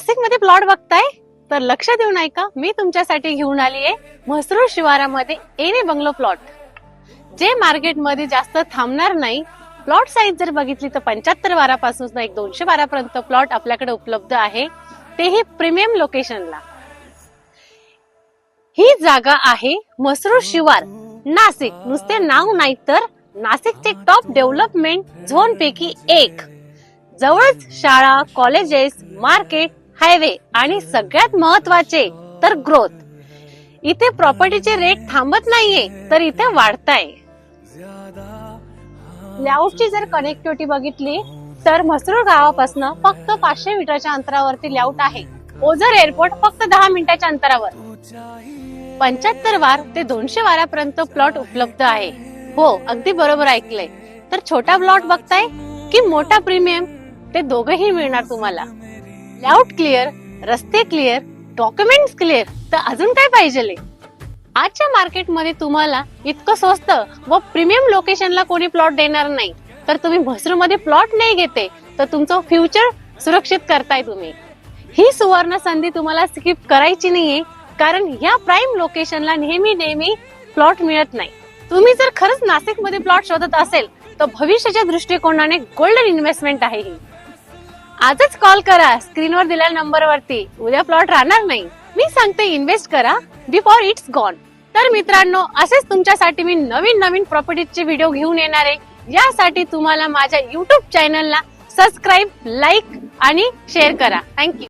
नाशिकमध्ये प्लॉट बघताय? तर लक्ष देऊन ऐका मी तुमच्यासाठी घेऊन आली आहे म्हसरूळ शिवारामध्ये एने बंगलो प्लॉट जे मार्केटमध्ये जास्त थांबणार नाही प्लॉट साईज जर बघितली तर पंच्याहत्तर बारापासून एक दोनशे बारापर्यंत प्लॉट आपल्याकडे उपलब्ध आहे. तेही प्रीमियम लोकेशनला ही जागा आहे म्हसरूळ शिवार नाशिक नुसते नाव नाही तर नाशिकचे टॉप डेव्हलपमेंट झोन पैकी एक. जवळच शाळा कॉलेजेस मार्केट हायवे आणि सगळ्यात महत्त्वाचे तर ग्रोथ. इथे प्रॉपर्टीचे रेट थांबत नाहीये तर इथे वाढताय. लेआउटची जर कनेक्टिव्हिटी बघितली तर म्हसरूळ गावापासून फक्त पाचशे मीटरच्या अंतरावरती लेआउट आहे. ओझर एअरपोर्ट फक्त दहा मिनिटाच्या अंतरावर. पंच्याहत्तर वार ते दोनशे वारापर्यंत प्लॉट उपलब्ध आहे. हो अगदी बरोबर ऐकलंय. तर छोटा प्लॉट बघताय की मोठा प्रीमियम ते दोघही मिळणार तुम्हाला. लेआउट क्लिअर रस्ते क्लिअर डॉक्युमेंट्स क्लिअर तर अजून काय पाहिजे आजच्या मार्केटमध्ये तुम्हाला इतकं स्वस्त व प्रीमियम लोकेशनला कोणी प्लॉट देणार नाही. तर तुम्ही म्हसरूमध्ये प्लॉट नाही घेते तर तुमचं फ्युचर सुरक्षित करताय तुम्ही. ही सुवर्ण संधी तुम्हाला स्किप करायची नाहीये कारण या प्राईम लोकेशनला नेहमी नेहमी प्लॉट मिळत नाही. तुम्ही जर खरंच नाशिकमध्ये प्लॉट शोधत असेल तर भविष्याच्या दृष्टिकोनाने गोल्डन इन्व्हेस्टमेंट आहे ही. आजच कॉल करा. स्क्रीनवर दिलेल्या नंबरवरती उद्या प्लॉट राहणार नाही. मी सांगते इन्व्हेस्ट करा. बिफोर इट्स गॉन तर मित्रांनो असेच तुमच्यासाठी मी नवीन नवीन प्रॉपर्टीचे व्हिडिओ घेऊन येणार आहे. यासाठी तुम्हाला माझ्या युट्यूब चॅनलला सबस्क्राईब लाईक आणि शेअर करा. Thank you